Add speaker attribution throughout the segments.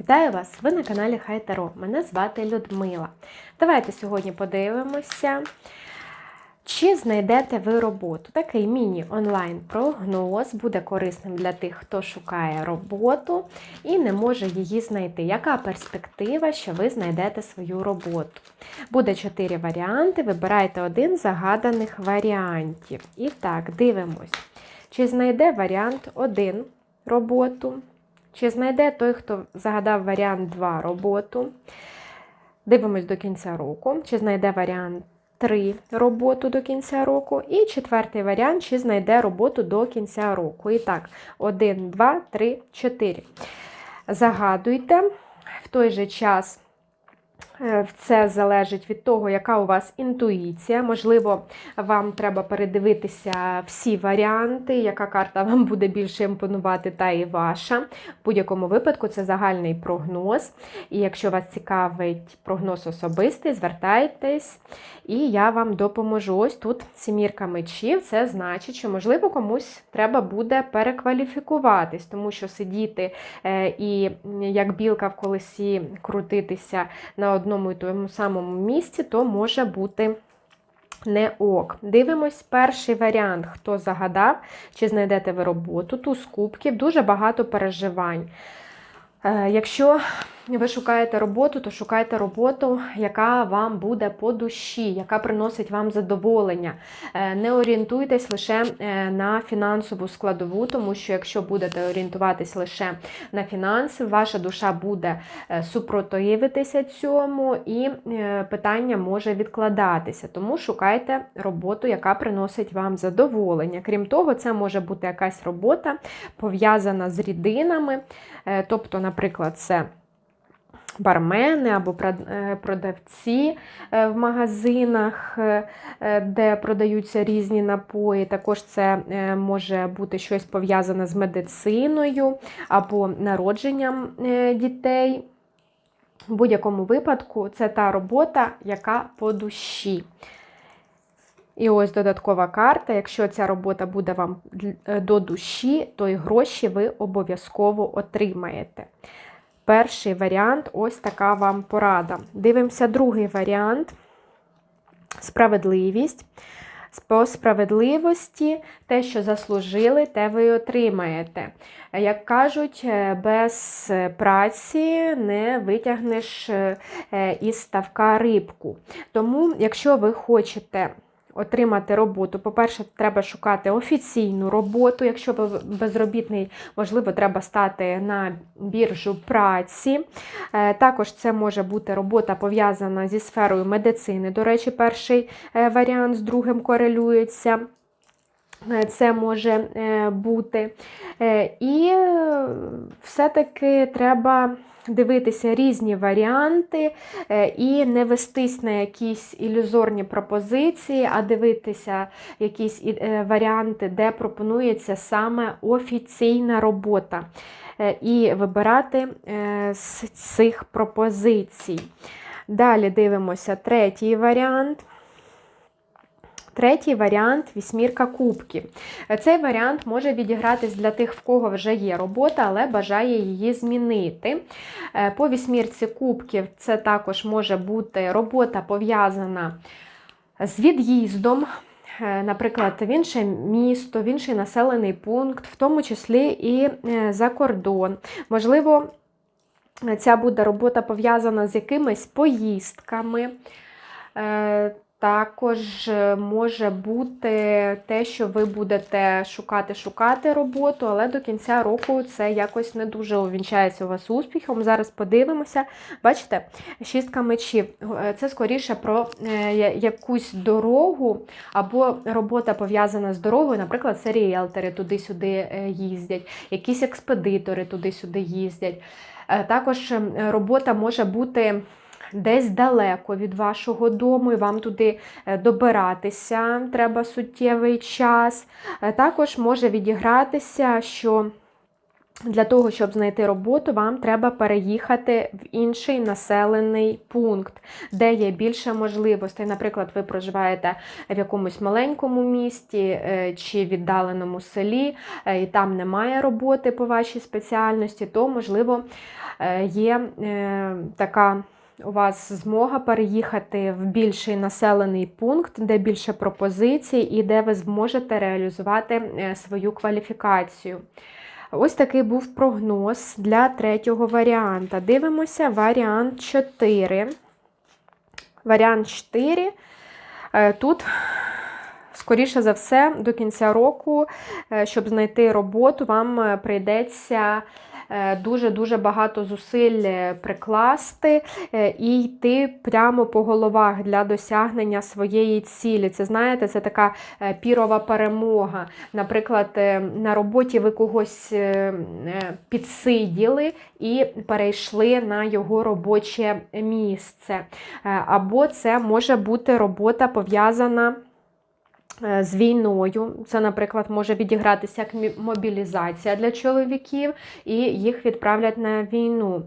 Speaker 1: Вітаю вас! Ви на каналі Хай Таро. Мене звати Людмила. Давайте сьогодні подивимося, чи знайдете ви роботу. Такий міні-онлайн-прогноз буде корисним для тих, хто шукає роботу і не може її знайти. Яка перспектива, що ви знайдете свою роботу? Буде чотири варіанти. Вибирайте один з загаданих варіантів. І так, дивимось, чи знайде варіант 1 роботу. Чи знайде той, хто загадав варіант 2 роботу? Дивимось до кінця року. Чи знайде варіант 3 роботу до кінця року? І четвертий варіант, чи знайде роботу до кінця року. І так, 1, 2, 3, 4. Загадуйте. В той же час це залежить від того, яка у вас інтуїція. Можливо, вам треба передивитися всі варіанти, яка карта вам буде більше імпонувати, та і ваша. В будь-якому випадку це загальний прогноз. І якщо вас цікавить прогноз особистий, звертайтесь, і я вам допоможу. Ось тут сімірка мечів. Це значить, що, можливо, комусь треба буде перекваліфікуватись, тому що сидіти е, і як білка в колесі крутитися на одному і тому самому місці, то може бути. Не ок. Дивимось перший варіант, хто загадав, чи знайдете ви роботу. Туз кубків, дуже багато переживань. Е, Якщо ви шукаєте роботу, то шукайте роботу, яка вам буде по душі, яка приносить вам задоволення. Е, Не орієнтуйтесь лише е, на фінансову складову, тому що якщо будете орієнтуватись лише на фінанси, ваша душа буде е, супротивитися цьому, і питання може відкладатися. Тому шукайте роботу, яка приносить вам задоволення. Крім того, це може бути якась робота пов'язана з рідинами, тобто, наприклад, це бармени або е, продавці е, в магазинах, е, де продаються різні напої. Також це може бути щось пов'язане з медициною або народженням дітей. В будь-якому випадку це та робота, яка по душі. І ось додаткова карта. Якщо ця робота буде вам до душі, то і гроші ви обов'язково отримаєте. Перший варіант ось така вам порада. Дивимося другий варіант справедливість. По справедливості, те, що заслужили, те ви отримаєте. Як кажуть, е, без праці не витягнеш е, із ставка рибку. Тому, якщо ви хочете отримати роботу, по-перше, треба шукати офіційну роботу. Якщо ви безробітний, можливо, треба стати на біржу праці. Е, Також це може бути робота пов'язана зі сферою медицини. До речі, перший е, варіант з другим корелюється. Е, Це може бути. І все-таки треба дивитися різні варіанти е, і не вестись на якісь ілюзорні пропозиції, а дивитися якісь е, варіанти, де пропонується саме офіційна робота. Е, І вибирати з цих пропозицій. Далі дивимося третій варіант. Третій варіант вісьмірка кубків. Цей варіант може відігратись для тих, в кого вже є робота, але бажає її змінити. Е, По вісьмірці кубків це також може бути робота пов'язана з від'їздом. е, Наприклад, в інше місто, в інший населений пункт, в тому числі і е, за кордон. Можливо, ця буде робота пов'язана з якимись поїздками. Також е, може бути те, що ви будете шукати-шукати роботу, але до кінця року це якось не дуже увінчається у вас успіхом. Зараз подивимося. Бачите, шістка мечів. Е, Це скоріше про е, якусь дорогу або робота пов'язана з дорогою. Наприклад, це ріелтори туди-сюди їздять, якісь експедитори туди-сюди їздять. Також ем, робота може бути десь далеко від вашого дому, і вам туди е, добиратися треба суттєвий час. Е, Також може відігратися, що Для того, щоб знайти роботу, вам треба переїхати в інший населений пункт, де є більше можливостей. Наприклад, ви проживаєте в якомусь маленькому місті е, чи віддаленому селі, і там немає роботи по вашій спеціальності, то, можливо, є така. У вас змога переїхати в більший населений пункт, де більше пропозицій, і де ви зможете реалізувати е, свою кваліфікацію. Ось такий був прогноз для третього варіанта. Дивимося варіант 4. Варіант 4. Е, Тут, скоріше за все, до кінця року, е, щоб знайти роботу, вам прийдеться дуже-дуже багато зусиль е, прикласти е, і йти прямо по головах для досягнення своєї цілі. Це знаєте, це така е, пірова перемога. Наприклад, на роботі ви когось підсиділи і перейшли на його робоче місце. Або це може бути робота пов'язана. Е, З війною, це, наприклад, може відігратися як мобілізація для чоловіків, і їх відправлять на війну.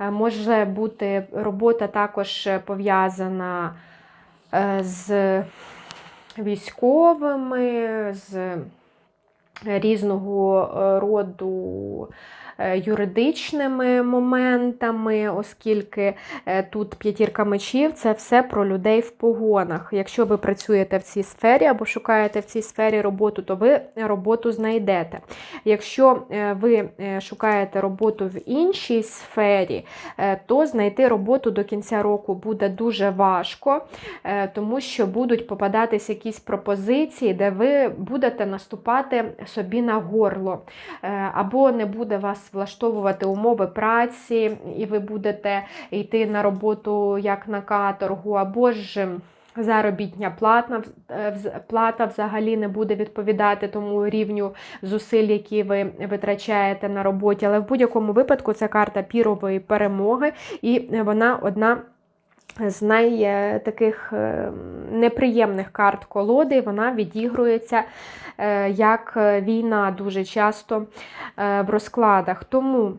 Speaker 1: Е, Може бути робота також пов'язана е, з військовими, з різного роду юридичними моментами, оскільки е, тут п'ятірка мечів це все про людей в погонах. Якщо ви працюєте в цій сфері або шукаєте в цій сфері роботу, то ви роботу знайдете. Якщо е, ви е, шукаєте роботу в іншій сфері, е, то знайти роботу до кінця року буде дуже важко, е, тому що будуть попадатись якісь пропозиції, де ви будете наступати собі на горло, Е, або не буде вас влаштовувати умови праці, і ви будете йти на роботу як на каторгу, або ж. Заробітня платна, е, плата взагалі не буде відповідати тому рівню зусиль, які ви витрачаєте на роботі. Але в будь-якому випадку це карта пірової перемоги, і вона одна з найтаких неприємних карт колоди. Вона відігрується е, як е, війна дуже часто е, в розкладах. Тому.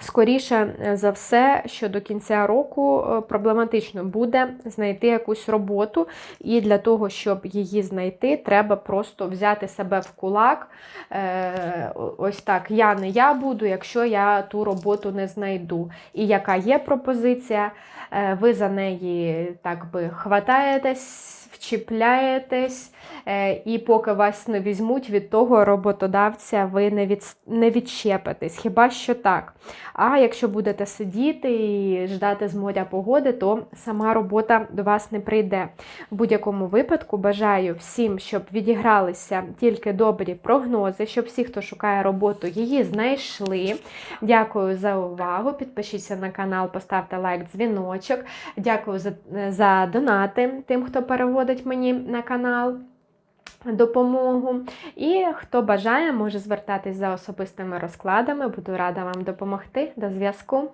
Speaker 1: Скоріше е, за все, що до кінця року е, проблематично буде знайти якусь роботу, і для того, щоб її знайти, треба просто взяти себе в кулак. Е, Ось так, я не я буду, якщо я ту роботу не знайду. І яка є пропозиція, ви за неї так би хватаєтесь, вчіпляєтесь, е, і поки вас не візьмуть, від того роботодавця ви не, від, не відчепитесь. Хіба що так. А якщо будете сидіти і ждати з моря погоди, то сама робота до вас не прийде. В будь-якому випадку бажаю всім, щоб відігралися тільки добрі прогнози, щоб всі, хто шукає роботу, її знайшли. Дякую за увагу. Підпишіться на канал, поставте лайк, дзвіночок. Дякую за, за донати тим, хто переводить мені на канал. Допомогу. І хто бажає, може звертатись за особистими розкладами. Буду рада вам допомогти. До зв'язку.